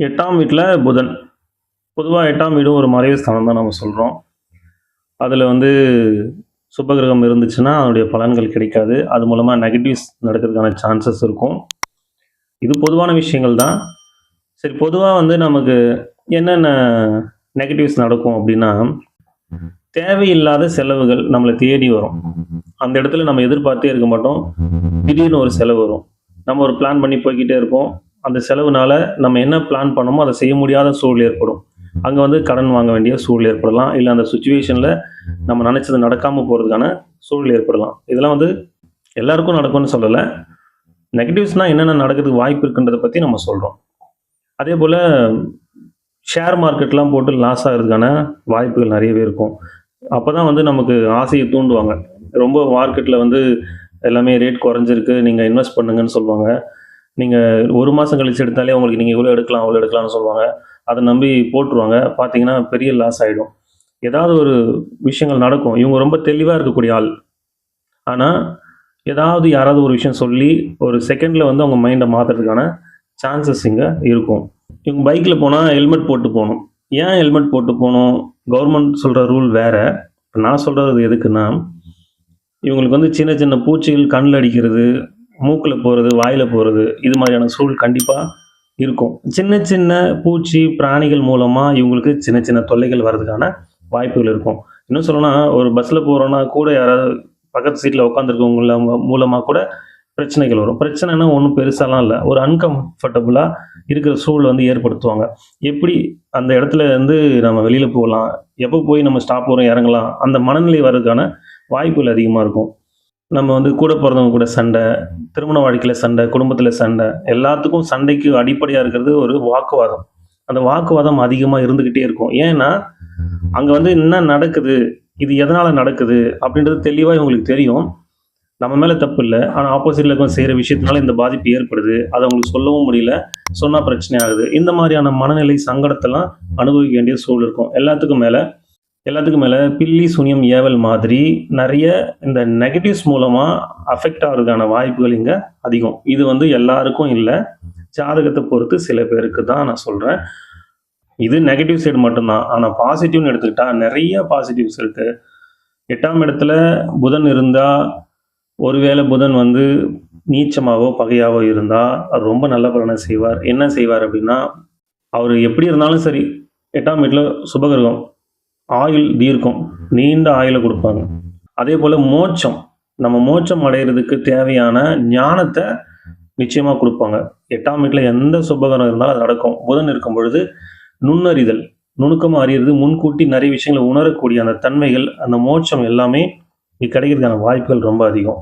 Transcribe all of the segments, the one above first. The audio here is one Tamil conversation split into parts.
எட்டாம் வீட்டில் புதன். பொதுவாக எட்டாம் வீடும் ஒரு மறைவு ஸ்தானம் தான் நம்ம சொல்கிறோம் அதில் வந்து சுபகிரகம் இருந்துச்சுன்னா அதனுடைய பலன்கள் கிடைக்காது. அது மூலமாக நெகட்டிவ்ஸ் நடக்கிறதுக்கான சான்சஸ் இருக்கும். இது பொதுவான விஷயங்கள் தான். சரி பொதுவாக வந்து நமக்கு என்னென்ன நெகட்டிவ்ஸ் நடக்கும் அப்படின்னா தேவையில்லாத செலவுகள் நம்மளை தேடி வரும். அந்த இடத்துல நம்ம எதிர்பார்த்தே இருக்க மாட்டோம். திடீர்னு ஒரு செலவு வரும். நம்ம ஒரு பிளான் பண்ணி போய்கிட்டே இருப்போம். அந்த செலவுனால நம்ம என்ன பிளான் பண்ணோமோ அதை செய்ய முடியாத சூழல் ஏற்படும். அங்கே வந்து கடன் வாங்க வேண்டிய சூழல் ஏற்படலாம். இல்லை அந்த சுச்சுவேஷனில் நம்ம நினச்சது நடக்காமல் போகிறதுக்கான சூழல் ஏற்படலாம். இதெல்லாம் வந்து எல்லாருக்கும் நடக்கும்னு சொல்லலை. நெகட்டிவ்ஸ்னால் என்னென்ன நடக்கிறதுக்கு வாய்ப்பு இருக்குன்றதை பற்றி நம்ம சொல்கிறோம் அதே போல் ஷேர் மார்க்கெட்லாம் போட்டு லாஸ் ஆகிறதுக்கான வாய்ப்புகள் நிறையவே இருக்கும். அப்போ தான் வந்து நமக்கு ஆசையை தூண்டுவாங்க. ரொம்ப மார்க்கெட்டில் வந்து எல்லாமே ரேட் குறைஞ்சிருக்கு. நீங்கள் இன்வெஸ்ட் பண்ணுங்கன்னு சொல்லுவாங்க. நீங்கள் ஒரு மாதம் கழிச்சு எடுத்தாலே உங்களுக்கு நீங்கள் இவ்வளோ எடுக்கலாம் அவ்வளோ எடுக்கலாம்னு சொல்லுவாங்க. அதை நம்பி போட்டுருவாங்க. பார்த்தீங்கன்னா பெரிய லாஸ் ஆகிடும் ஏதாவது ஒரு விஷயங்கள் நடக்கும். இவங்க ரொம்ப தெளிவாக இருக்கக்கூடிய ஆள். ஆனால் ஏதாவது யாராவது ஒரு விஷயம் சொல்லி ஒரு செகண்டில் வந்து அவங்க மைண்டை மாற்றுறதுக்கான சான்சஸ் இங்கே இருக்கும். இவங்க பைக்கில் போனால் ஹெல்மெட் போட்டு போகணும். ஏன் ஹெல்மெட் போட்டு போகணும்? கவர்மெண்ட் சொல்கிற ரூல் வேறு. இப்போ நான் சொல்கிறது எதுக்குன்னா இவங்களுக்கு வந்து சின்ன சின்ன பூச்சிகள் கண்ணில் அடிக்கிறது மூக்கில் போகிறது வாயில் போகிறது இது மாதிரியான சூழல் கண்டிப்பாக இருக்கும். சின்ன சின்ன பூச்சி பிராணிகள் மூலமாக இவங்களுக்கு சின்ன சின்ன தொல்லைகள் வர்றதுக்கான வாய்ப்புகள் இருக்கும். இன்னும் சொல்லணும்னா ஒரு பஸ்ஸில் போகிறோன்னா கூட யாராவது பக்கத்து சீட்டில் உட்காந்துருக்கவங்கள மூலமாக கூட பிரச்சனைகள் வரும். பிரச்சனைனா ஒன்றும் பெருசாலாம் இல்லை. ஒரு அன்கம்ஃபர்டபுளாக இருக்கிற சூழல் வந்து ஏற்படுத்துவாங்க. எப்படி அந்த இடத்துல இருந்து நம்ம வெளியில் போகலாம் எப்போ போய் நம்ம ஸ்டாப் வரும் இறங்கலாம் அந்த மனநிலை வர்றதுக்கான வாய்ப்புகள் அதிகமாக இருக்கும். நம்ம வந்து கூட பிறந்தவங்க கூட சண்டை திருமண வாழ்க்கையில் சண்டை குடும்பத்தில் சண்டை எல்லாத்துக்கும் சண்டைக்கு அடிப்படையாக இருக்கிறது ஒரு வாக்குவாதம். அந்த வாக்குவாதம் அதிகமாக இருந்துக்கிட்டே இருக்கும். ஏன்னா அங்கே வந்து என்ன நடக்குது இது எதனால் நடக்குது அப்படின்றது தெளிவாக இவங்களுக்கு தெரியும். நம்ம மேலே தப்பு இல்லை. ஆனால் ஆப்போசிட்டில் இருக்க செய்கிற விஷயத்தினால இந்த பாதிப்பு ஏற்படுது. அதை அவங்களுக்கு சொல்லவும் முடியல. சொன்னால் பிரச்சனை ஆகுது. இந்த மாதிரியான மனநிலை சங்கடத்தெல்லாம் அனுபவிக்க வேண்டிய சூழல் இருக்கும். எல்லாத்துக்கும் மேலே எல்லாத்துக்கும் மேலே பில்லி சுனியம் ஏவல் மாதிரி நிறைய இந்த நெகட்டிவ்ஸ் மூலமாக அஃபெக்ட் ஆகிறதுக்கான வாய்ப்புகள் இங்கே அதிகம். இது வந்து எல்லாருக்கும் இல்லை. ஜாதகத்தை பொறுத்து சில பேருக்கு தான் நான் சொல்கிறேன் இது நெகட்டிவ் சைடு மட்டும்தான். ஆனால் பாசிட்டிவ்னு எடுத்துக்கிட்டா நிறைய பாசிட்டிவ்ஸ் இருக்குது எட்டாம் இடத்துல புதன் இருந்தால் ஒருவேளை புதன் வந்து நீச்சமாகவோ பகையாவோ இருந்தால் அவர் ரொம்ப நல்ல பலனை செய்வார். என்ன செய்வார் அப்படின்னா அவர் எப்படி இருந்தாலும் சரி எட்டாம் வீட்டில் சுபகிரகம் ஆயுள் தீர்க்கம். நீண்ட ஆயுளை கொடுப்பாங்க. அதே போல் மோட்சம். நம்ம மோட்சம் அடைகிறதுக்கு தேவையான ஞானத்தை நிச்சயமாக கொடுப்பாங்க. எட்டாம் வீட்டில் எந்த சுபகரம் இருந்தாலும் அது நடக்கும். புதன் இருக்கும் பொழுது நுண்ணறிதல் நுணுக்கமாக அறியிறது முன்கூட்டி நிறைய விஷயங்களை உணரக்கூடிய அந்த தன்மைகள் அந்த மோட்சம் எல்லாமே இங்கே கிடைக்கிறதுக்கான வாய்ப்புகள் ரொம்ப அதிகம்.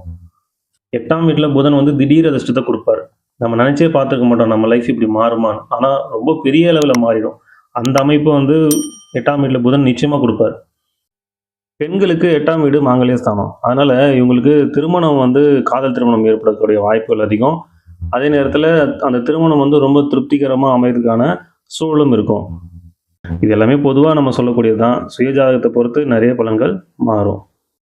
எட்டாம் வீட்டில் புதன் வந்து திடீர் அதிர்ஷ்டத்தை கொடுப்பாரு. நம்ம நினச்சே பார்த்துருக்க மாட்டோம் நம்ம லைஃப் இப்படி மாறுமான்னு. ஆனால் ரொம்ப பெரிய அளவில் மாறிடும். அந்த அமைப்பு வந்து எட்டாம் வீட்டில் புதன் நிச்சயமாக கொடுப்பார். பெண்களுக்கு எட்டாம் வீடு மாங்கல்ய ஸ்தானம். அதனால் இவங்களுக்கு திருமணம் வந்து காதல் திருமணம் ஏற்படக்கூடிய வாய்ப்புகள் அதிகம். அதே நேரத்தில் அந்த திருமணம் வந்து ரொம்ப திருப்திகரமாக அமையறதுக்கான சூழலும் இருக்கும். இது எல்லாமே பொதுவாக நம்ம சொல்லக்கூடியது தான் சுயஜாதகத்தை பொறுத்து நிறைய பலன்கள் மாறும்.